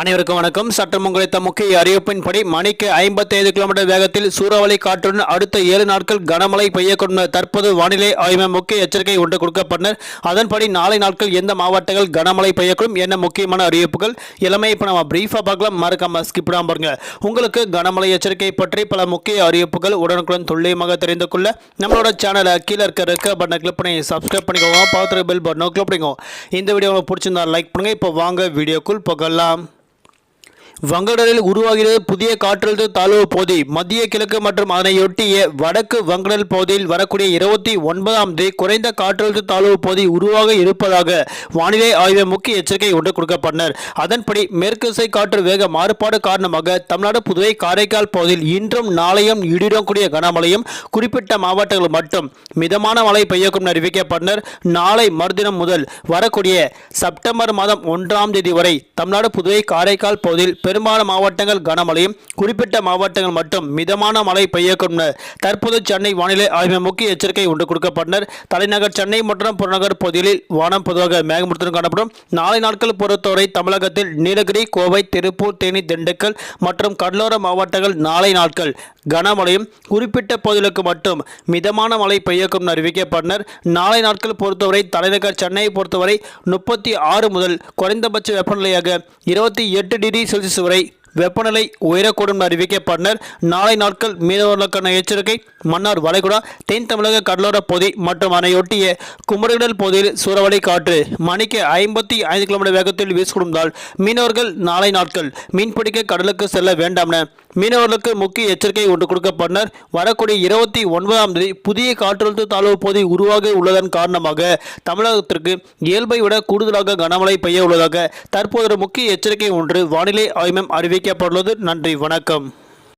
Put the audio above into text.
அனைவருக்கும் வணக்கம். சட்டம் உங்களித்த முக்கிய அறிவிப்பின்படி மணிக்கு ஐம்பத்தைந்து கிலோமீட்டர் வேகத்தில் சூறாவளி காற்றுடன் அடுத்த ஏழு நாட்கள் கனமழை பெய்யக்கூடும் தற்போது வானிலை ஆய்வு முக்கிய எச்சரிக்கை ஒன்று கொடுக்கப்பட்டனர். அதன்படி நாளை நாட்கள் எந்த மாவட்டங்கள் கனமழை பெய்யக்கூடும் என்ன முக்கியமான அறிவிப்புகள் எல்லாமே இப்போ நம்ம பிரீஃபாக பார்க்கலாம். மறக்காம ஸ்கிப் பாருங்க. உங்களுக்கு கனமழை எச்சரிக்கை பற்றி பல முக்கிய அறிவிப்புகள் உடனுக்குடன் துல்லியமாக தெரிந்து கொள்ள நம்மளோட சேனலை கீழே இருக்க இருக்க பட்டனை கிளிக் பண்ணி சப்ஸ்கிரைப் பண்ணிக்கோங்க. பார்த்துட்டு பெல் பட்டனை கிளிக் பண்ணிக்கோங்க. இந்த வீடியோ உங்களுக்கு பிடிச்சிருந்தா லைக் பண்ணுங்க. இப்போ வாங்க வீடியோக்குள் போகலாம். வங்கடலில் உருவாகிறது புதிய காற்றழுத்த தாழ்வு பகுதி. மத்திய கிழக்கு மற்றும் அதனையொட்டிய வடக்கு வங்கடல் பகுதியில் வரக்கூடிய இருபத்தி ஒன்பதாம் தேதி குறைந்த காற்றழுத்த தாழ்வு பகுதி உருவாக இருப்பதாக வானிலை ஆய்வு முக்கிய எச்சரிக்கை ஒன்று கொடுக்கப்பட்டனர். அதன்படி மேற்கு திசை காற்று வேக மாறுபாடு காரணமாக தமிழ்நாடு புதுவை காரைக்கால் பகுதியில் இன்றும் நாளையும் இடிடக்கூடிய கனமழையும் குறிப்பிட்ட மாவட்டங்கள் மட்டும் மிதமான மழை பெய்யக்கும் அறிவிக்கப்பட்டனர். நாளை மறுதினம் முதல் வரக்கூடிய செப்டம்பர் மாதம் ஒன்றாம் தேதி வரை தமிழ்நாடு புதுவை காரைக்கால் பகுதியில் பெரும்பாலான மாவட்டங்கள் கனமழையும் குறிப்பிட்ட மாவட்டங்கள் மட்டும் மிதமான மழை பெய்யக்கும் தற்போது சென்னை வானிலை ஆய்வு முக்கிய எச்சரிக்கை ஒன்று கொடுக்கப்பட்டனர். தலைநகர் சென்னை மற்றும் புறநகர் பகுதிகளில் வானம் பொதுவாக மேகமூட்டத்துடன் காணப்படும். நாளை நாட்கள் பொறுத்தவரை தமிழகத்தில் நீலகிரி கோவை திருப்பூர் தேனி திண்டுக்கல் மற்றும் கடலோர மாவட்டங்கள் நாளை நாட்கள் கனமழையும் குறிப்பிட்ட பகுதிகளுக்கு மட்டும் மிதமான மழை பெய்யக்கும் அறிவிக்கப்பட்டனர். நாளை நாட்கள் பொறுத்தவரை தலைநகர் சென்னையை பொறுத்தவரை முப்பத்தி ஆறு முதல் குறைந்தபட்ச வெப்பநிலையாக இருபத்தி எட்டு டிகிரி செல்சியஸ் வரை வெப்பநிலை உயரக்கூடும் அறிவிக்கப்பட்டனர் நாளை நாட்கள் மீனவர்களுக்கான எச்சரிக்கை. மன்னார் வளைகுடா தென் தமிழக கடலோர பகுதி மற்றும் அதனையொட்டிய குமரகடல் பகுதியில் சூறாவளி காற்று. மணிக்கு ஐம்பத்தி ஐந்து கிலோமீட்டர் வேகத்தில் வீசிக்கொடுந்தால் மீனவர்கள் நாளை நாட்கள் மீன்பிடிக்க கடலுக்கு செல்ல வேண்டாம் என மீனவர்களுக்கு முக்கிய எச்சரிக்கை ஒன்று கொடுக்கப்பட்டனர் வரக்கூடிய இருபத்தி ஒன்பதாம் தேதி புதிய காற்றழுத்த தாழ்வு பகுதி உருவாக உள்ளதன் காரணமாக தமிழகத்திற்கு இயல்பை விட கூடுதலாக கனமழை பெய்ய உள்ளதாக தற்போது முக்கிய எச்சரிக்கை ஒன்று வானிலை ஆய்வம் அறிவிக்கப்பட்டுள்ளது நன்றி வணக்கம்